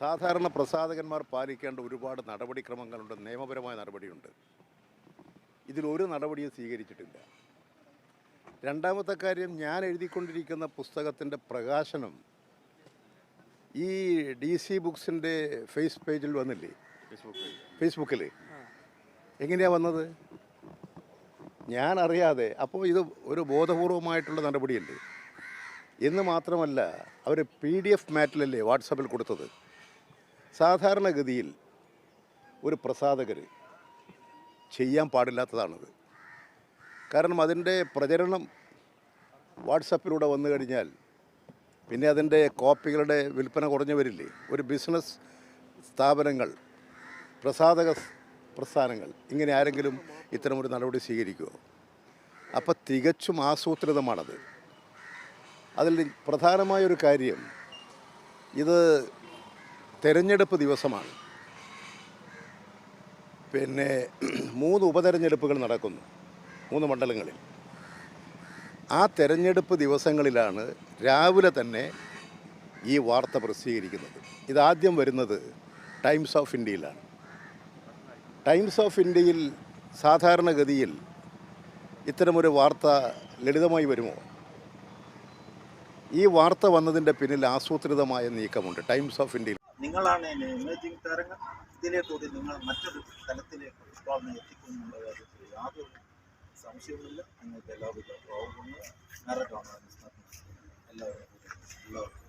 സാധാരണ പ്രസാധകന്മാർ പാലിക്കേണ്ട ഒരുപാട് നടപടിക്രമങ്ങളുണ്ട് നിയമപരമായ നടപടിയുണ്ട്. ഇതിലൊരു നടപടിയും സ്വീകരിച്ചിട്ടില്ല. രണ്ടാമത്തെ കാര്യം ഞാൻ എഴുതിക്കൊണ്ടിരിക്കുന്ന പുസ്തകത്തിന്റെ പ്രകാശനം ഈ ഡി സി ബുക്സിന്റെ ഫേസ് പേജിൽ വന്നില്ലേ? ഫേസ്ബുക്കിൽ. എങ്ങനെയാണ് വന്നത്? ഞാൻ അറിയാതെ അപ്പോൾ ഇത് ഒരു ബോധപൂർവമായിട്ടുള്ള നടപടിയല്ലേ? എന്ന് മാത്രമല്ല അവർ പി ഡി എഫ് മാറ്റിലല്ലേ വാട്സപ്പിൽ കൊടുത്തത്? സാധാരണഗതിയിൽ ഒരു പ്രസാധകർ ചെയ്യാൻ പാടില്ലാത്തതാണത്. കാരണം അതിന്റെ പ്രചരണം വാട്സപ്പിലൂടെ വന്നു കഴിഞ്ഞാൽ പിന്നെ അതിന്റെ കോപ്പികളുടെ വിൽപ്പന കുറഞ്ഞു വരില്ലേ? ഒരു ബിസിനസ് സ്ഥാപനങ്ങൾ പ്രസാധക പ്രസ്ഥാനങ്ങൾ ഇങ്ങനെ ആരെങ്കിലും ഇത്തരമൊരു നടപടി സ്വീകരിക്കുമോ അപ്പോൾ തികച്ചും ആസൂത്രിതമാണത്. അതിൽ പ്രധാനമായൊരു കാര്യം ഇത് തെരഞ്ഞെടുപ്പ് ദിവസമാണ്. പിന്നെ മൂന്ന് ഉപതെരഞ്ഞെടുപ്പുകൾ നടക്കുന്നു മൂന്ന് മണ്ഡലങ്ങളിൽ. ആ തെരഞ്ഞെടുപ്പ് ദിവസങ്ങളിലാണ് രാവിലെ തന്നെ ഈ വാർത്ത പ്രസിദ്ധീകരിക്കുന്നത്. ഇതാദ്യം വരുന്നത് ടൈംസ് ഓഫ് ഇന്ത്യയിലാണ്. ടൈംസ് ഓഫ് ഇന്ത്യയിൽ സാധാരണഗതിയിൽ ഇത്തരമൊരു വാർത്ത ലളിതമായി വരുമോ? ഈ വാർത്ത വന്നതിന്റെ പിന്നിൽ ആസൂത്രിതമായ നീക്കമുണ്ട്. ടൈംസ് ഓഫ് ഇന്ത്യയിൽ നിങ്ങളാണ് ഇനി താരങ്ങൾ തരങ്ങൾ ഇതിലേക്കൂടി നിങ്ങൾ മറ്റൊരു തലത്തിലേക്ക് ഫുട്ബോളിനെ എത്തിക്കുന്നുള്ള കാര്യത്തിൽ യാതൊരു സംശയവുമില്ല. നിങ്ങൾക്ക് എല്ലാവിധ പ്രോബ്ലങ്ങളും നേരിട്ടാണ് എല്ലാവരും എല്ലാവർക്കും